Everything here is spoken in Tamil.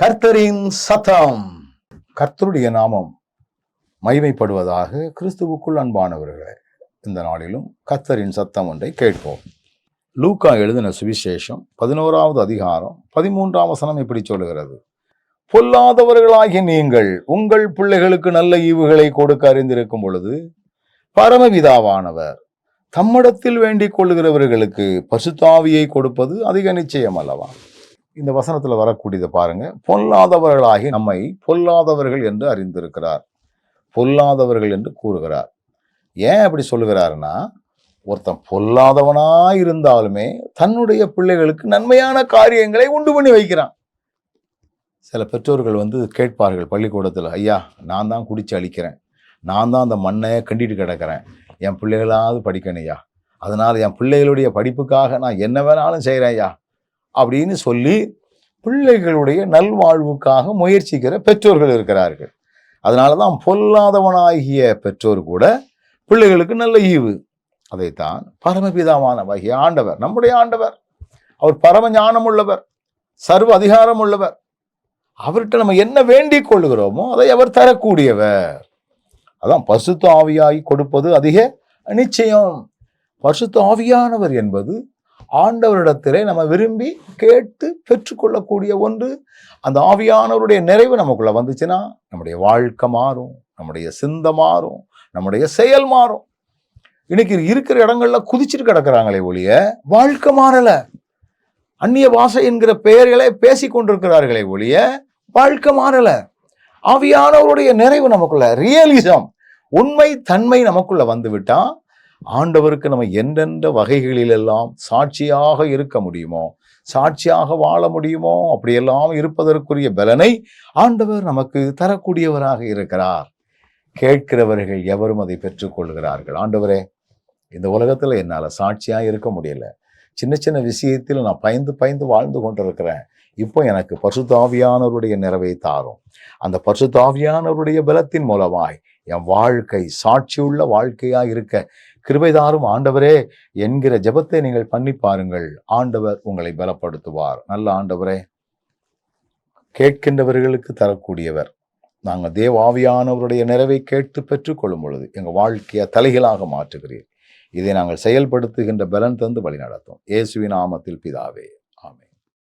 கர்த்தரின் சத்தம். கர்த்தருடைய நாமம் மகிமைப்படுவதாக கிறிஸ்துவுக்குள் அன்பானவர்களே இந்த நாளிலும் கர்த்தரின் சத்தம் ஒன்றை கேட்போம். லூக்கா எழுதின சுவிசேஷம் பதினோராவது அதிகாரம் பதிமூன்றாம் வசனம் இப்படி சொல்லுகிறது. பொல்லாதவர்களாகிய நீங்கள் உங்கள் பிள்ளைகளுக்கு நல்ல ஈவுகளை கொடுக்க அறிந்திருக்கும் பொழுது பரமபிதாவானவர் தம்மிடத்தில் வேண்டிக் கொள்ளுகிறவர்களுக்கு பசுத்தாவியை கொடுப்பது அதிக நிச்சயம் அல்லவா இந்த வசனத்தில் வரக்கூடியதை பாருங்க. பொல்லாதவர்களாகி நம்மை பொல்லாதவர்கள் என்று அறிந்திருக்கிறார். பொல்லாதவர்கள் என்று கூறுகிறார். ஏன் அப்படி சொல்லுகிறாருன்னா ஒருத்தன் பொல்லாதவனா இருந்தாலுமே தன்னுடைய பிள்ளைகளுக்கு நன்மையான காரியங்களை உண்டு பண்ணி வைக்கிறான். சில பெற்றோர்கள் வந்து கேட்பார்கள் பள்ளிக்கூடத்தில் ஐயா நான் தான் குடிச்சு அழிக்கிறேன். நான் தான் அந்த மண்ணை கண்டிட்டு கிடக்கிறேன். என் பிள்ளைகளாவது படிக்கணும் ஐயா. அதனால் என் பிள்ளைகளுடைய படிப்புக்காக நான் என்ன வேணாலும் செய்கிறேன் ஐயா. அப்படின்னு சொல்லி பிள்ளைகளுடைய நல்வாழ்வுக்காக முயற்சிக்கிற பெற்றோர்கள் இருக்கிறார்கள். அதனால தான் பொல்லாதவனாகிய பெற்றோர் கூட பிள்ளைகளுக்கு நல்ல ஈவு. அதைத்தான் பரமபிதாவானவாகிய ஆண்டவர் நம்முடைய ஆண்டவர். அவர் பரம ஞானம் உள்ளவர் சர்வ அதிகாரம் உள்ளவர் அவர்கிட்ட நம்ம என்ன வேண்டிக் கொள்கிறோமோ அதை அவர் தரக்கூடியவர். அதான் பசுத்த ஆவியாகி கொடுப்பது அதிக நிச்சயம். பசுத்த ஆவியானவர் என்பது ஆண்டவரிடத்திலே நம்ம விரும்பி கேட்டு பெற்றுக்கொள்ளக்கூடிய ஒன்று. அந்த ஆவியானவருடைய நிறைவு நமக்குள்ளே வந்துச்சுன்னா நம்முடைய வாழ்க்கை மாறும் நம்முடைய சிந்தை மாறும் நம்முடைய செயல் மாறும். இன்னைக்கு இருக்கிற இடங்கள்ல குதிச்சுட்டு கிடக்குறாங்களே ஒழிய வாழ்க்கை மாறலை. அந்நிய பாஷை என்கிற பெயர்களை பேசி கொண்டிருக்கிறார்களே ஒழிய வாழ்க்கை மாறலை. ஆவியானவருடைய நிறைவு நமக்குள்ள ரியலிசம் உண்மை தன்மை நமக்குள்ள வந்துவிட்டால் ஆண்டவருக்கு நம்ம எந்தெந்த வகைகளிலெல்லாம் சாட்சியாக இருக்க முடியுமோ சாட்சியாக வாழ முடியுமோ அப்படியெல்லாம் இருப்பதற்குரிய பலனை ஆண்டவர் நமக்கு தரக்கூடியவராக இருக்கிறார். கேட்கிறவர்கள் எவரும் அதை பெற்றுக்கொள்கிறார்கள் ஆண்டவரே இந்த உலகத்துல என்னால் சாட்சியாக இருக்க முடியல. சின்ன சின்ன விஷயத்தில் நான் பயந்து பயந்து வாழ்ந்து கொண்டிருக்கிறேன். இப்போ எனக்கு பசுதாவியானவருடைய நிறைவை தாரும். அந்த பசுதாவியானவருடைய பலத்தின் மூலமாய் என் வாழ்க்கை சாட்சியுள்ள வாழ்க்கையாக இருக்க கிருபைதாரும் ஆண்டவரே என்கிற ஜெபத்தை நீங்கள் பண்ணி பாருங்கள். ஆண்டவர் உங்களை பலப்படுத்துவார். நல்ல ஆண்டவரே கேட்கின்றவர்களுக்கு தரக்கூடியவர். நாங்கள் தேவாவியானவருடைய நிறைவை கேட்டு பெற்றுக்கொள்ளும் பொழுது எங்கள் வாழ்க்கையை தலைகளாக மாற்றுகிறீர். இதை நாங்கள் செயல்படுத்துகின்ற பலன் தந்து வழி நடத்தும் இயேசுவின் நாமத்தில் பிதாவே.